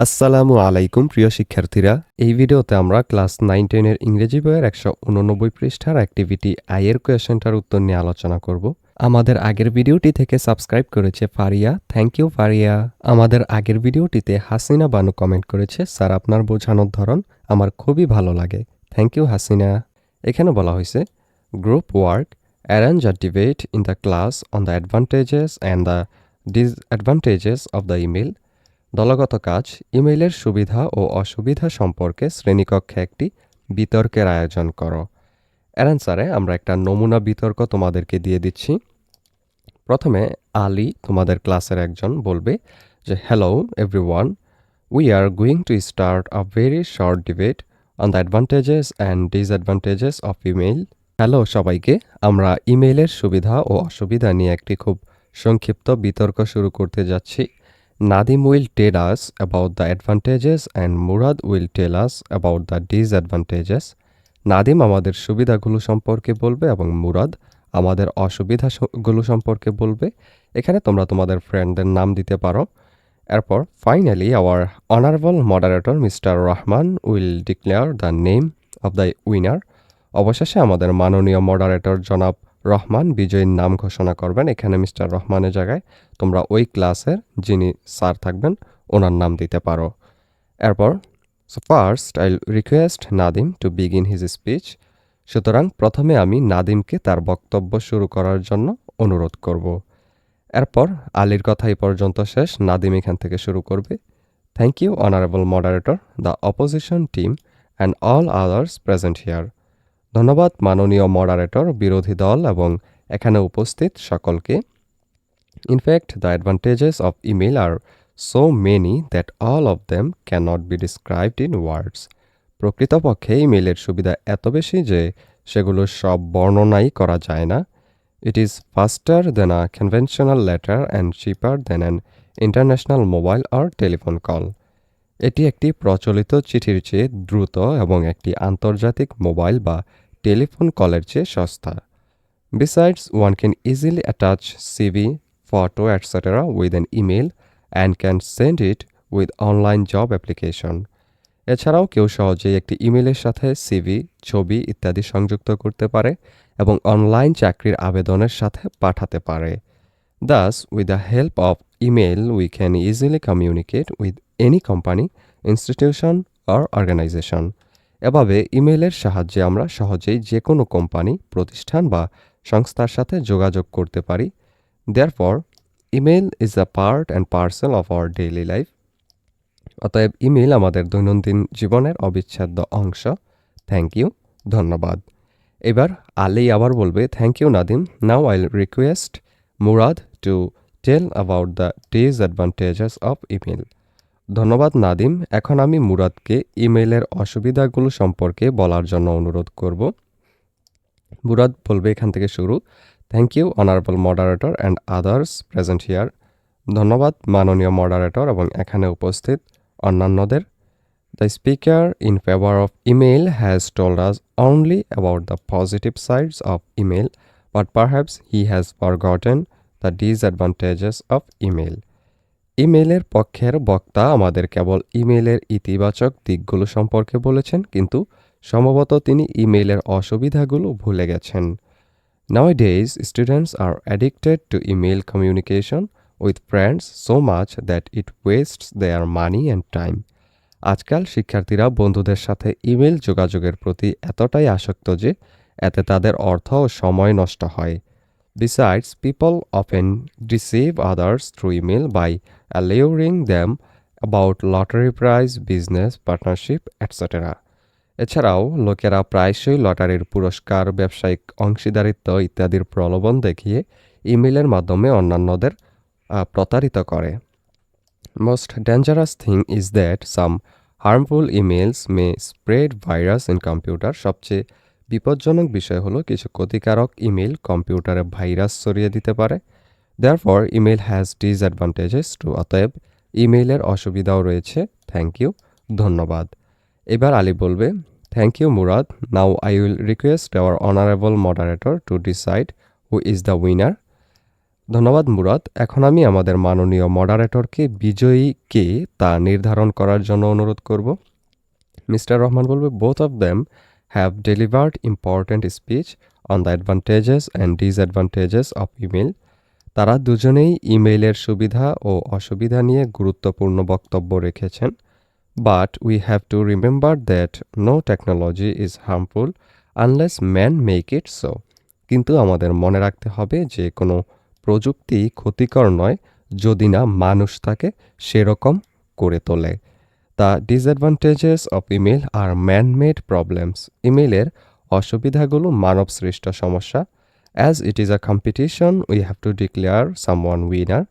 আসসালামু আলাইকুম, প্রিয় শিক্ষার্থীরা। এই ভিডিওতে আমরা ক্লাস নাইন টেনের ইংরেজি বইয়ের একশো উননব্বই পৃষ্ঠার অ্যাক্টিভিটি আইয়ের কোয়েশনটার উত্তর নিয়ে আলোচনা করব। আমাদের আগের ভিডিওটি থেকে সাবস্ক্রাইব করেছে ফারিয়া। Thank you, Faria. আমাদের আগের ভিডিওটিতে হাসিনা বানু কমেন্ট করেছে। স্যার, আপনার বোঝানোর ধরন আমার খুবই ভালো লাগে। Thank you, Hasina. এখানে বলা হয়েছে group work arrange a debate in the class on the advantages and the disadvantages of the email দলগত কাজ, ইমেইলের সুবিধা ও অসুবিধা সম্পর্কে শ্রেণীকক্ষে একটি বিতর্কের আয়োজন করো। অ্যান্সারে আমরা একটা নমুনা বিতর্ক তোমাদেরকে দিয়ে দিচ্ছি। প্রথমে, আলী তোমাদের ক্লাসের একজন বলবে যে hello everyone we are going to start a very short debate on the advantages and disadvantages of email hello সবাইকে। আমরা ইমেইলের সুবিধা ও অসুবিধা নিয়ে একটি খুব সংক্ষিপ্ত বিতর্ক শুরু করতে যাচ্ছি। Nadim will tell us about the advantages and Murad will tell us about the disadvantages. Nadim আমাদের সুবিধাগুলো সম্পর্কে বলবে এবং মুরাদ আমাদের অসুবিধাগুলো সম্পর্কে বলবে। এখানে তোমরা তোমাদের ফ্রেন্ডদের নাম দিতে পারো। এরপর finally our honourable moderator mister Rahman will declare the name of the winner অবশেষে আমাদের মাননীয় মডারেটর জনাব রহমান বিজয়ীর নাম ঘোষণা করবেন এখানে মিস্টার রহমানের জায়গায়। তোমরা ওই ক্লাসের যিনি স্যার থাকবেন, ওনার নাম দিতে পারো। এরপর so first I request Nadim to begin his speech সুতরাং প্রথমে আমি নাদিমকে তার বক্তব্য শুরু করার জন্য অনুরোধ করব। এরপর, আলীর কথা এই পর্যন্ত শেষ, নাদিম এখান থেকে শুরু করবে। Thank you honourable moderator the opposition team and all others present here ধন্যবাদ, মাননীয় মডারেটর বিরোধী দল এবং এখানে উপস্থিত সকলকে। In fact the advantages of email are so many that all of them can not be described in words প্রকৃতপক্ষে ইমেলের সুবিধা এত বেশি যে সেগুলো সব বর্ণনাই করা যায় না। It is faster than a conventional letter and cheaper than an international mobile or telephone call এটি একটি প্রচলিত চিঠির চেয়ে দ্রুত এবং একটি আন্তর্জাতিক মোবাইল বা টেলিফোন কলের চেয়ে সস্তা। Besides one can easily attach CV photo etcetera with an email and can send it with online job application এছাড়াও কেউ সহজেই একটি ইমেলের সাথে সিভি ছবি ইত্যাদি সংযুক্ত করতে পারে এবং অনলাইন চাকরির আবেদনের সাথে পাঠাতে পারে। Thus with the help of email we can easily communicate with any company institution or organisation এভাবে ইমেলের সাহায্যে আমরা সহজেই যে কোনো কোম্পানি প্রতিষ্ঠান বা সংস্থার সাথে যোগাযোগ করতে পারি। Therefore email is a part and parcel of our daily life অতএব ইমেল আমাদের দৈনন্দিন জীবনের অবিচ্ছেদ্য অংশ। থ্যাংক ইউ ধন্যবাদ। এবার আলী আবার বলবে thank you Nadim now I request Murad to tell about the disadvantages of email ধন্যবাদ, নাদিম। এখন আমি মুরাদকে ইমেইলের অসুবিধাগুলো সম্পর্কে বলার জন্য অনুরোধ করব। মুরাদ বলবে এখান থেকে শুরু। Thank you honourable moderator and others present here ধন্যবাদ, মাননীয় মডারেটর এবং এখানে উপস্থিত অন্যান্যদের। The speaker in favour of email has told us only about the positive sides of email but perhaps he has forgotten the disadvantages of email ইমেলের পক্ষের বক্তা আমাদের কেবল ইমেলের ইতিবাচক দিকগুলো সম্পর্কে বলেছেন কিন্তু সম্ভবত তিনি ইমেলের অসুবিধাগুলো ভুলে গেছেন। Nowadays, students are addicted to email communication with friends so much that it wastes their money and time. আজকাল শিক্ষার্থীরা বন্ধুদের সাথে ইমেল যোগাযোগের প্রতি এতটাই আসক্ত যে এতে তাদের অর্থ ও সময় নষ্ট হয়। Besides, people often deceive others through email by alluring them about lottery prize, business, partnership, etc. এছাড়াও লোকেরা প্রায়শই লটারির পুরস্কার ব্যবসায়িক অংশীদারিত্ব ইত্যাদির প্রলোভন দেখিয়ে ইমেলের মাধ্যমে অন্যান্যদের প্রতারিত করে most dangerous thing is that some harmful emails may spread virus in computer সবচেয়ে বিপজ্জনক বিষয় হলো কিছু ক্ষতিকারক ইমেল কম্পিউটারে ভাইরাস ছড়িয়ে দিতে পারে। Therefore email has disadvantages too অতএব, ইমেইলের অসুবিধাও রয়েছে। থ্যাংক ইউ ধন্যবাদ। এবার আলী বলবে thank you Murad. Now I will request our honourable moderator to decide who is the winner ধন্যবাদ, মুরাদ। এখন আমি আমাদের মাননীয় মডারেটরকে বিজয়ী কে তা নির্ধারণ করার জন্য অনুরোধ করব। মিস্টার রহমান বলবে both of them have delivered important speech on the advantages and disadvantages of email তারা দুজনেই ইমেইলের সুবিধা ও অসুবিধা নিয়ে গুরুত্বপূর্ণ বক্তব্য রেখেছেন but we have to remember that no technology is harmful unless man make it so কিন্তু আমাদের মনে রাখতে হবে যে কোনো প্রযুক্তি ক্ষতিকর নয় যদি না মানুষ তাকে সেরকম করে তোলে। The disadvantages of email are man made problems ইমেলের অসুবিধাগুলো মানব সৃষ্ট সমস্যা। As it is a competition we have to declare someone winner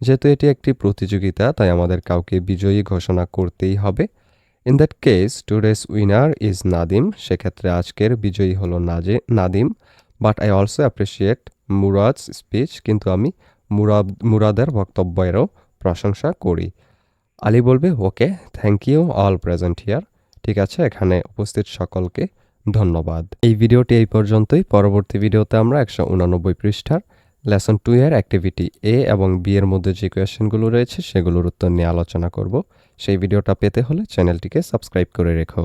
যেহেতু এটি একটি প্রতিযোগিতা, তাই আমাদের কাউকে বিজয়ী ঘোষণা করতেই হবে। In that case today's winner is Nadim সেক্ষেত্রে আজকের বিজয়ী হলো নাজে Nadim. But I also appreciate Murad's speech কিন্তু আমি মুরাদ মুরাদের বক্তব্যেরও প্রশংসা করি। আলী বলবে, okay thank you all present here ঠিক আছে, এখানে উপস্থিত সকলকে ধন্যবাদ। এই ভিডিওটি এই পর্যন্তই। পরবর্তী ভিডিওতে আমরা একশো উনানব্বই পৃষ্ঠার লেসন টু এর অ্যাক্টিভিটি এ এবং বি এর মধ্যে যে কোয়েশনগুলো রয়েছে সেগুলোর উত্তর নিয়ে আলোচনা করব। সেই ভিডিওটা পেতে হলে চ্যানেলটিকে সাবস্ক্রাইব করে রেখো।